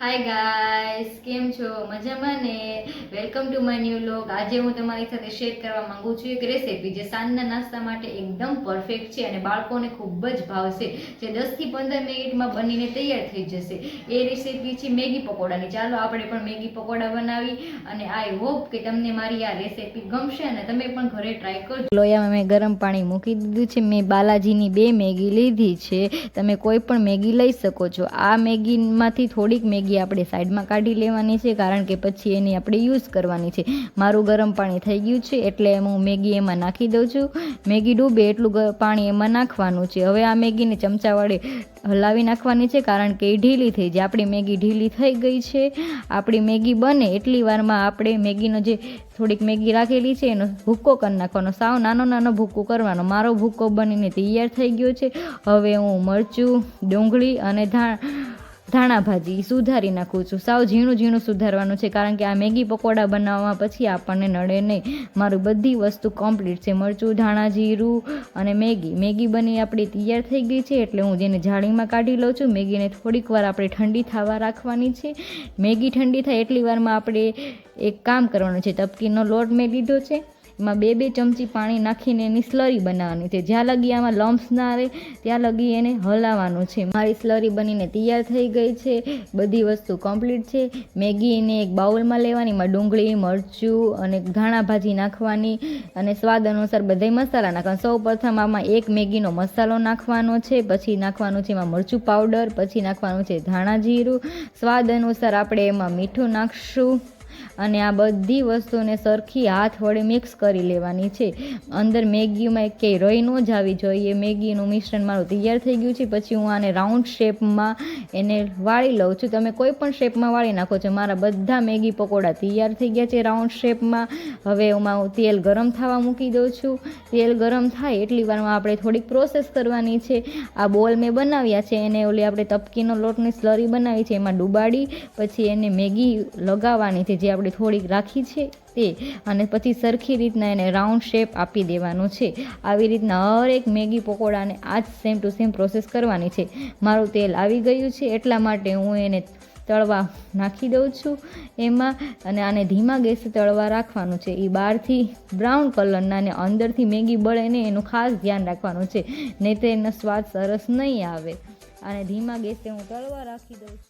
Hi guys કેમ છો? મજામાં ને? Welcome to my new vlog આજે હું તમારી સાથે શેર કરવા માંગુ છું એક રેસીપી જે સાંજના નાસ્તા માટે એકદમ પરફેક્ટ છે અને બાળકોને ખૂબ જ ભાવશે. જે દસથી પંદર મિનિટમાં બનીને તૈયાર થઈ જશે. એ રેસીપી છે મેગી પકોડાની. ચાલો આપણે પણ મેગી પકોડા બનાવી અને આઈ હોપ કે તમને મારી આ રેસીપી ગમશે અને તમે પણ ઘરે ટ્રાય કરજો. લોયામાં મેં ગરમ પાણી મૂકી દીધું છે. મેં બાલાજીની બે મેગી લીધી છે. તમે કોઈ પણ મેગી લઈ શકો છો. આ મેગીમાંથી થોડીક મેગી આપણે સાઈડમાં કાઢી લેવાની છે, કારણ કે પછી એની આપણે યુઝ કરવાની છે. મારું ગરમ પાણી થઈ ગયું છે, એટલે હું મેગી એમાં નાખી દઉં છું. મેગી ડૂબે એટલું પાણી એમાં નાખવાનું છે. હવે આ મેગીને ચમચાવાળી હલાવી નાખવાની છે, કારણ કે એ ઢીલી થઈ જાય. આપણી મેગી ઢીલી થઈ ગઈ છે. આપણી મેગી બને એટલી વારમાં આપણે મેગીનો જે થોડીક મેગી રાખેલી છે, એનો ભૂક્કો કરી નાખવાનો. સાવ નાનો નાનો ભૂક્કો કરવાનો. મારો ભૂક્કો બનીને તૈયાર થઈ ગયો છે. હવે હું મરચું, ડુંગળી અને ધા ધાણા ભાજી સુધારી નાખું છું. સાવ ઝીણું ઝીણું સુધારવાનું છે કારણ કે આ મેગી પકોડા બનાવવા પછી આપણને નડે નહીં. મારું બધી વસ્તુ કમ્પ્લીટ છે. મરચું, ધાણા, જીરું અને મેગી. મેગી બની આપણી તૈયાર થઈ ગઈ છે એટલે હું જેને જાળીમાં કાઢી લઉં છું, મેગીને થોડીક વાર આપણે ઠંડી થવા રાખવાની છે. મેગી ઠંડી થાય એટલી વારમાં આપણે એક કામ કરવાનું છે. તપકીનો લોટ મેં લીધો છે. એમાં બે બે ચમચી પાણી નાખીને એની સ્લરી બનાવવાની છે. જ્યાં લગી આમાં લમ્સ ના આવે ત્યાં લગી એને હલાવવાનું છે. મારી સ્લરી બનીને તૈયાર થઈ ગઈ છે. બધી વસ્તુ કમ્પ્લીટ છે. મેગીને એક બાઉલમાં લેવાની, એમાં ડુંગળી, મરચું અને ધાણા ભાજી નાખવાની અને સ્વાદ અનુસાર બધાય મસાલા નાખવાના. સૌ પ્રથમ આમાં એક મેગીનો મસાલો નાખવાનો છે, પછી નાખવાનું છે એમાં મરચું પાવડર પછી નાખવાનું છે ધાણા જીરું. સ્વાદ અનુસાર આપણે એમાં મીઠું નાખશું. અને આ બધી વસ્તુને સરખી હાથ વડે મિક્સ કરી લેવાની છે. અંદર મેગીમાં ક્યાંય રહી ન જાવી જોઈએ. મેગીનું મિશ્રણ મારું તૈયાર થઈ ગયું છે. પછી હું આને રાઉન્ડ શેપમાં એને વાળી લઉં છું. તમે કોઈ પણ શેપમાં વાળી નાખો છો. મારા બધા મેગી પકોડા તૈયાર થઈ ગયા છે રાઉન્ડ શેપમાં હવે એમાં હું તેલ ગરમ થવા મૂકી દઉં છું. તેલ ગરમ થાય એટલી વારમાં આપણે થોડીક પ્રોસેસ કરવાની છે. આ બોલ મેં બનાવ્યા છે. એને ઓલી આપણે તપકીનો લોટની સ્લરી બનાવી છે. એમાં ડુબાડી, પછી એને મેગી લગાવવાની છે. જે આપણે થોડીક રાખી છે તે અને પછી સરખી રીતના એને રાઉન્ડ શેપ આપી દેવાનું છે. આવી રીતના હરેક મેગી પકોડાને આ જ સેમ ટુ સેમ પ્રોસેસ કરવાની છે. મારું તેલ આવી ગયું છે, એટલા માટે હું એને તળવા નાખી દઉં છું એમાં અને આને ધીમા ગેસે તળવા રાખવાનું છે. એ બહારથી બ્રાઉન કલરના અને અંદરથી મેગી બળે ને એનું ખાસ ધ્યાન રાખવાનું છે. નહીં તો એનો સ્વાદ સરસ નહીં આવે. અને ધીમા ગેસે હું તળવા રાખી દઉં છું.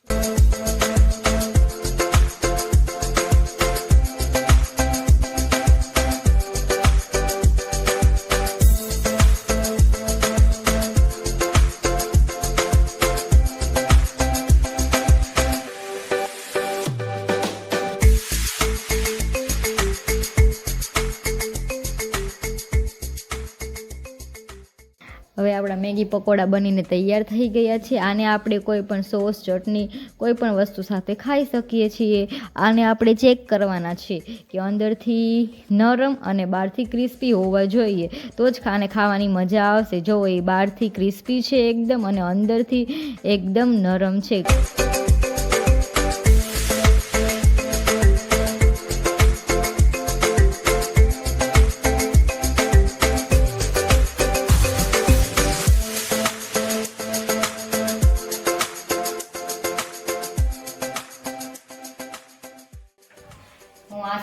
હવે આપણા મેગી પકોડા બનીને તૈયાર થઈ ગયા છે. આને આપણે કોઈ પણ સોસ, ચટણી, કોઈ પણ વસ્તુ સાથે ખાઈ શકીએ છીએ. આને આપણે ચેક કરવાના છે કે અંદરથી નરમ અને બહારથી ક્રિસ્પી હોવા જોઈએ. તો જ ખાને ખાવાની મજા આવશે. જો એ બહારથી ક્રિસ્પી છે એકદમ અને અંદરથી એકદમ નરમ છે.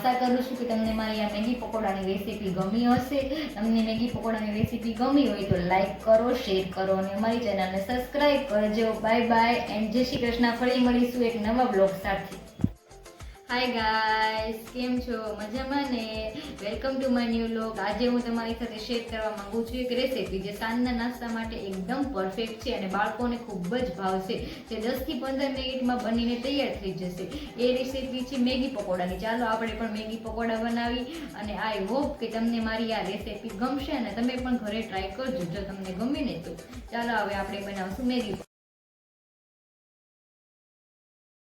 આશા કરું છું કે તમને મારી આ મેગી પકોડાની રેસીપી ગમી હશે. તમને મેગી પકોડાની રેસીપી ગમી હોય તો લાઈક કરો શેર કરો અને અમારી ચેનલને સબસ્ક્રાઇબ કરજો. બાય બાય એન્ડ જય શ્રી કૃષ્ણ. ફરી મળીશું એક નવા બ્લોગ સાથે. હાય ગાઈસ કેમ છો? મજામાં ને? Welcome to my new vlog આજે હું તમારી સાથે શેર કરવા માંગુ છું એક રેસીપી જે સાંજના નાસ્તા માટે એકદમ પરફેક્ટ છે અને બાળકોને ખૂબ જ ભાવશે. જે દસથી પંદર મિનિટમાં બનીને તૈયાર થઈ જશે. એ રેસીપી છે મેગી પકોડાની. ચાલો આપણે પણ મેગી પકોડા બનાવી અને આઈ હોપ કે તમને મારી આ રેસીપી ગમશે અને તમે પણ ઘરે ટ્રાય કરજો જો તમને ગમે ને તો. ચાલો હવે આપણે બનાવશું મેગી